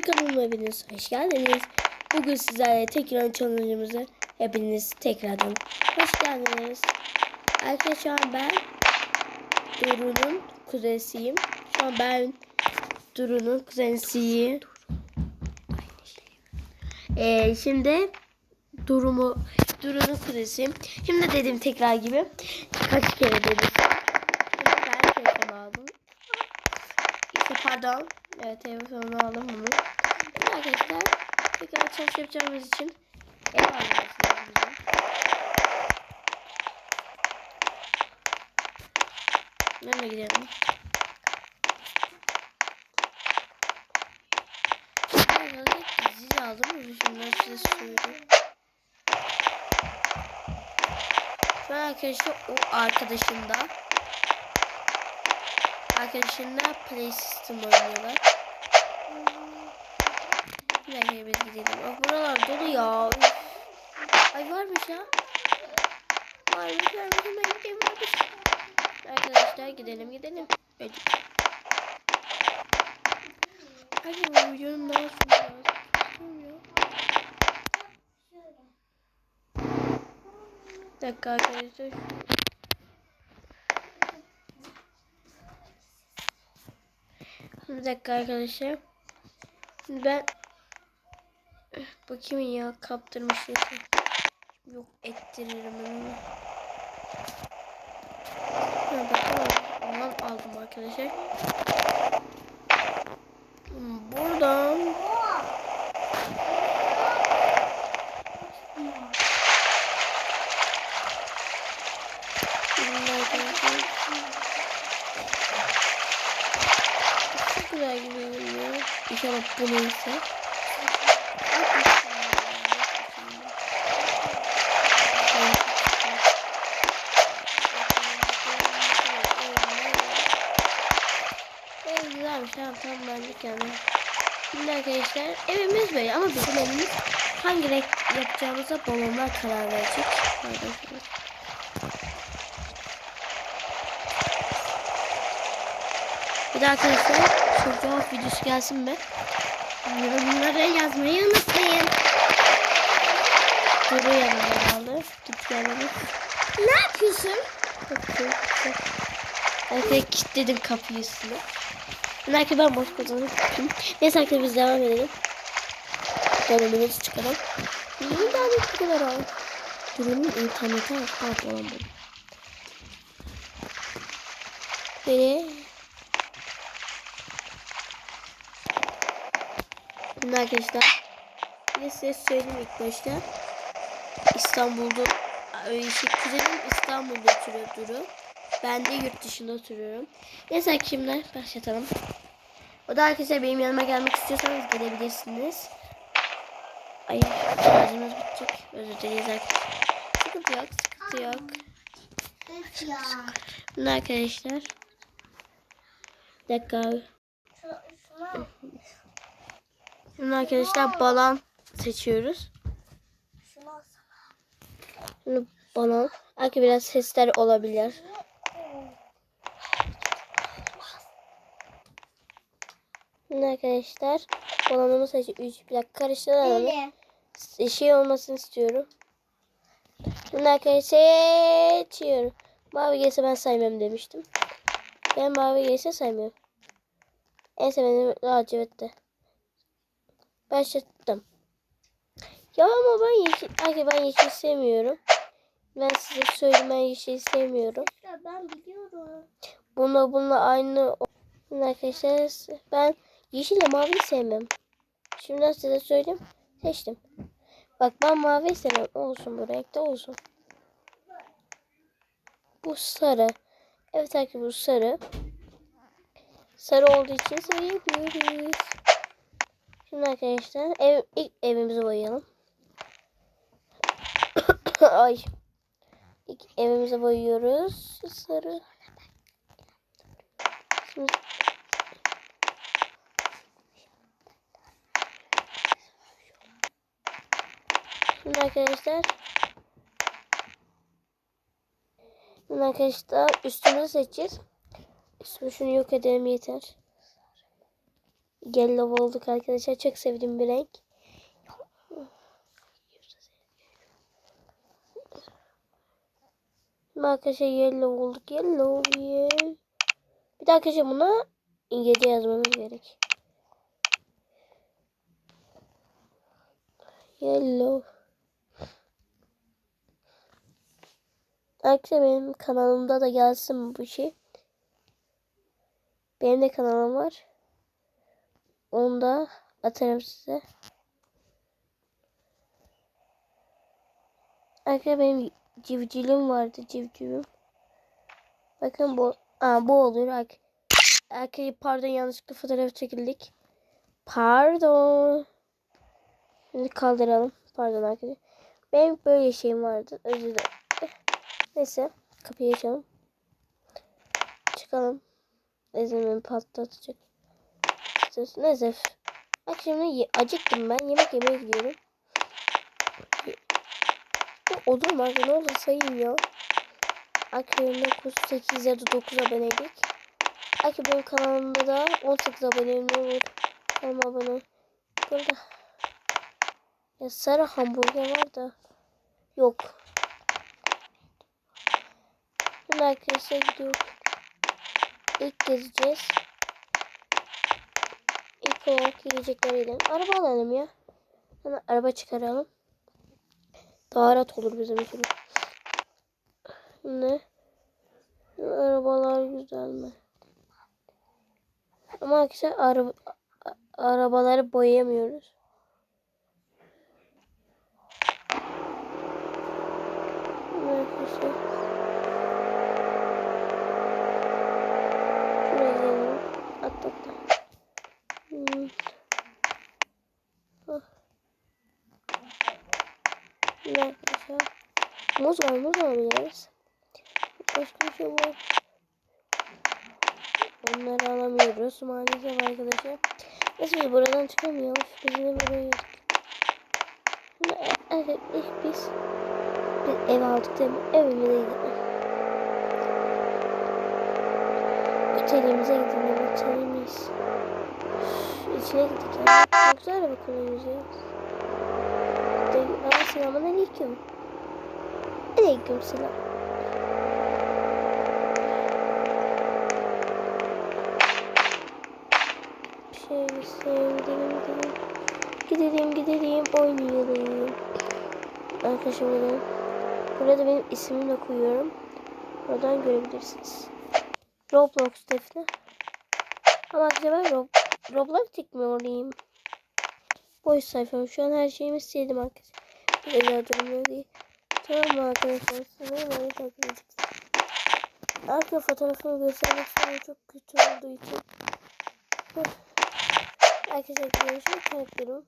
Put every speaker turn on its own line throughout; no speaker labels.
kanalıma hepiniz hoş geldiniz. Bugün sizlerle tekrar challenge'ımızı hepiniz tekrardan hoş geldiniz. Arkadaşlar ben Duru'nun kuzenisiyim. Şu an ben Duru'nun kuzenisiyim. Ee, şimdi Duru'mu Duru'nun kuzenisiyim. Şimdi dedim tekrar gibi kaç kere dedim. Ben telefon aldım. İşte pardon. Evet telefonumu aldım bunu. Arkadaşlar. Tekrar çalış yapacağımız için ev alıyoruz. Nereye gidelim? Arkadaşlar dizi aldım? Şunları size söyleyeyim. An arkadaşlar o arkadaşında arkadaşınla play system oynuyorlar. Bir dakika biz gidelim. Bak buralar dolu ya. Ay varmış ya. Varmış varmış hemen gideyim varmış. Arkadaşlar gidelim gidelim. Hadi. Hadi bu videonun daha sonra. Bir dakika arkadaşlar. Bir dakika arkadaşlar. Ben bakayım ya kaptırmış yeter. Yok ettiririm onu. Bakalım. Ondan aldım arkadaşlar. Hmm, Buradan Şimdi arkadaşlar. Çok güzel gidiyor. İnşallah bu neyse. Güzelmiş tamam tamam benlik yani. Şimdi arkadaşlar evimiz böyle ama bizim evimiz hangi renk yapacağımıza babamlar karar verecek. Arkadaşlar. Bir arkadaşlar şu cevap videosu gelsin mi? Yorumlara yazmayı unutmayın. Duru yanımda kaldı. Git yanıma.
Ne yapıyorsun?
Bakayım. Arkadaşlar kilitledim kapıyı üstüne. Belki ben boş kazanıp tutayım. Neyse arkadaşlar biz devam edelim. Dönemimizi çıkalım. İyi daha bir kadar al. Durumun internete aktar olan bu. Beni Şimdi arkadaşlar bir de size söyleyeyim ilk başta. İstanbul'da e, şey, kuzenim İstanbul'da oturuyor Duru. Ben de yurt dışında oturuyorum. Neyse şimdi başlatalım. O da arkadaşlar benim yanıma gelmek istiyorsanız gelebilirsiniz. Ay şarjımız bitecek. Özür dileriz arkadaşlar. Sıkıntı yok, sıkıntı yok. Şimdi arkadaşlar. Bir dakika abi. Şimdi arkadaşlar balon seçiyoruz. Şimdi balon. Belki biraz sesler olabilir. Şimdi arkadaşlar balonumu seçiyoruz. Bir dakika karıştıralım. Şey olmasını istiyorum. Şimdi arkadaşlar seçiyorum. Mavi gelse ben saymam demiştim. Ben mavi gelse saymıyorum. En sevdiğim lacivertti. Başlattım. Ya ama ben yeşil, Ay, ben yeşil sevmiyorum. Ben size söyleyeyim ben yeşil sevmiyorum.
Ya ben biliyorum.
Bununla bununla aynı. Arkadaşlar ben yeşille mavi sevmem. Şimdi size söyleyeyim. Seçtim. Bak ben mavi sevmem. Olsun bu renkte olsun. Bu sarı. Evet arkadaşlar bu sarı. Sarı olduğu için yapıyoruz. Şimdi arkadaşlar ev, ilk evimizi boyayalım. Ay. İlk evimizi boyuyoruz. Sarı. Şimdi Şimdi arkadaşlar Şimdi arkadaşlar üstünü seçeceğiz. Üstümü şunu yok edelim yeter. Yellow olduk arkadaşlar. Çok sevdiğim bir renk. Şimdi arkadaşlar yellow olduk. Yellow yeah. Bir de arkadaşlar buna İngilizce yazmamız gerek. Yellow. Arkadaşlar benim kanalımda da gelsin bu şey. Benim de kanalım var. Onu da atarım size. Arkadaşlar benim civcivim vardı civcivim. Bakın bu Aa, bu olur. Ark Arkadaşlar pardon yanlışlıkla fotoğraf çekildik. Pardon. Şimdi kaldıralım. Pardon arkadaşlar. Benim böyle şeyim vardı. Özür dilerim. Neyse. Kapıyı açalım. Çıkalım. Ezimi patlatacak. Neyse. Bak şimdi acıktım ben. Yemek yemeye gidiyorum. Olur mu artık? Ne olur sayayım ya. Akre'nin 9, 8 ya da 9 aboneydik. Akre benim kanalımda da 18 aboneyim ne olur. Kanalıma abone. Burada. Ya sarı hamburger var da. Yok. Şimdi arkadaşlar gidiyoruz. İlk gezeceğiz. İlk olarak yiyecekler yiyelim. Araba alalım ya. Hemen araba çıkaralım. Daha rahat olur bizim için. Ne? Arabalar güzel mi? Ama arkadaşlar araba, arabaları boyayamıyoruz. Arkadaşlar. Şuraya gelelim. At at at. Hmm. Ah. Ne arkadaşlar? Muz var, muz alabiliriz. Başka bir şey var. Onları alamıyoruz maalesef arkadaşlar. Neyse biz buradan çıkamıyoruz. Biz de buraya e, evet ilk biz bir ev aldık değil mi? Evimize gidelim. Otelimize gidelim. Otelimiz. İçine gittik. Çok güzel araba kullanıyoruz ya. Ama selamun aleyküm. Aleyküm selam. Şöyle sevdim gidelim. Gidelim gidelim oynayalım. Arkadaşlar burada, burada benim ismimi de koyuyorum. Oradan görebilirsiniz. Roblox defne. Ama ben Rob Roblox çekmiyorum. Boş sayfam. Şu an her şeyimi sildim arkadaşlar. Güzel durmuyor diye. Tamam arkadaşlar? Sana takip edeceğiz. Arka fotoğrafını göstermek sonra çok kötü olduğu için. Arkadaşlar görüşürüz. Karakterim.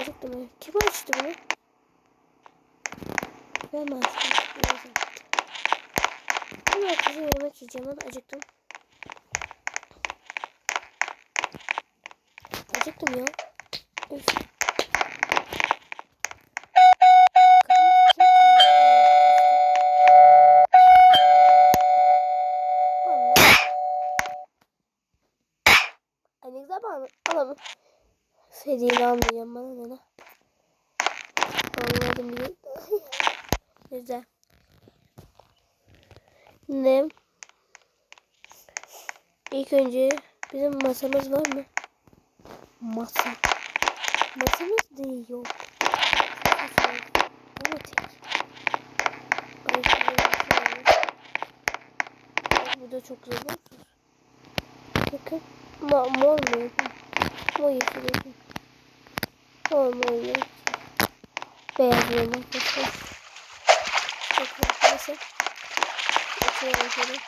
Acıktım. Kim açtı bunu? Ben açtım? Şimdi arkadaşlar yemek yiyeceğim. Ben acıktım. Acıktım ya. Üf. Ne? İlk önce bizim masamız var mı? Masa. Masamız değil yok. Ama tek. Ay, Bu da çok güzel olsun. Bakın. Ma mor mu yapayım? Mor yeşil yapayım. Mor mor yapayım. Beyaz yapayım arkadaşlar. Bakın neyse. Şöyle.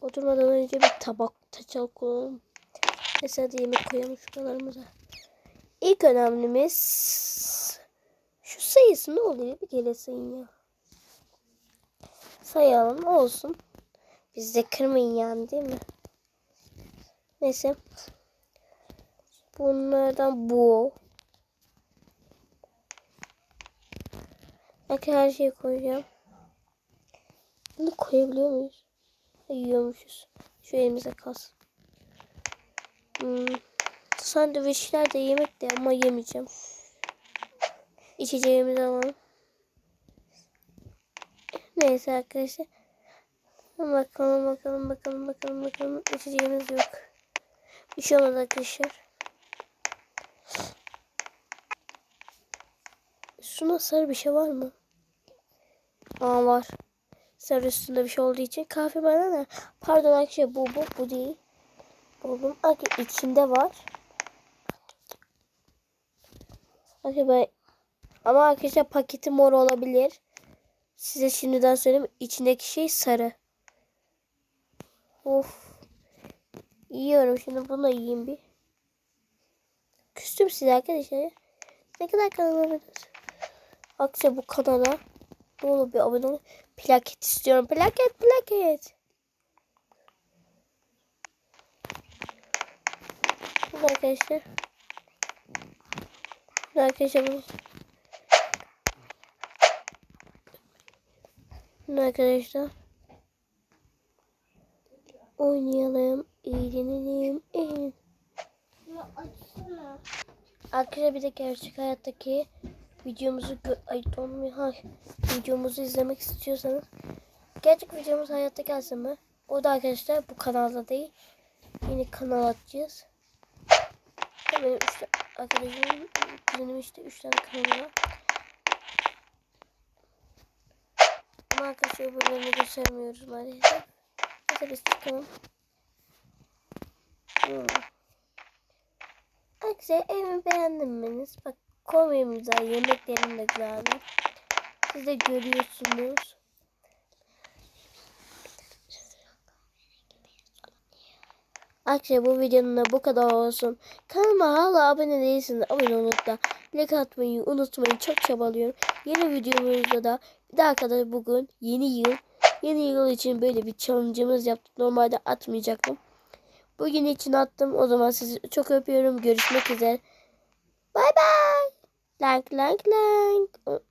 Oturmadan önce bir tabak taçal koyalım. Mesela yemek koyalım şuralarımıza. İlk önemlimiz şu sayısı ne oluyor? Bir kere sayın ya. Sayalım olsun. Biz de kırmayın yani değil mi? Neyse. Bunlardan bu. Belki her şeyi koyacağım. Bunu koyabiliyor muyuz? Yiyormuşuz. Şu elimize kalsın. Hmm, sandviçler de yemek de ama yemeyeceğim. İçeceğimizi alalım. Neyse arkadaşlar. Bakalım bakalım bakalım bakalım bakalım. İçeceğimiz yok. Bir şey olmaz arkadaşlar. Şuna sarı bir şey var mı? Aa var. Sarı üstünde bir şey olduğu için kahve bana ne? Pardon arkadaşlar bu bu bu değil. Buldum. Arkadaşlar içinde var. Arkadaşlar. Ama arkadaşlar paketi mor olabilir. Size şimdiden söyleyeyim. içindeki şey sarı. Of. Yiyorum şimdi bunu da yiyeyim bir. Küstüm size arkadaşlar. Ne kadar kanalıma Arkadaşlar bu kanala ne olur bir abone olun. Plaket istiyorum. Plaket plaket. Bu arkadaşlar. Bu arkadaşlar bu. Bu arkadaşlar. Oynayalım, eğlenelim, eğlenelim. Arkadaşlar bir de gerçek hayattaki videomuzu ay donmuyor ha videomuzu izlemek istiyorsanız gerçek videomuz hayatta gelsin mi? O da arkadaşlar bu kanalda değil. Yeni kanal açacağız. Benim tane arkadaşımın kuzenim işte üç tane kanalı var. Ama arkadaşlar buralarını göstermiyoruz maalesef. Neyse biz çıkalım. Hmm. Arkadaşlar evimi beğendiniz. Bak komim güzel, yemeklerim de güzeldi. Siz de görüyorsunuz. Arkadaşlar bu videonun da bu kadar olsun. Kanalıma hala abone değilseniz abone olup da like atmayı unutmayın. Çok çabalıyorum. Yeni videomuzda da bir daha kadar bugün yeni yıl. Yeni yıl için böyle bir challenge'ımız yaptık. Normalde atmayacaktım. Bugün için attım. O zaman sizi çok öpüyorum. Görüşmek üzere. Bye bye. Like like like.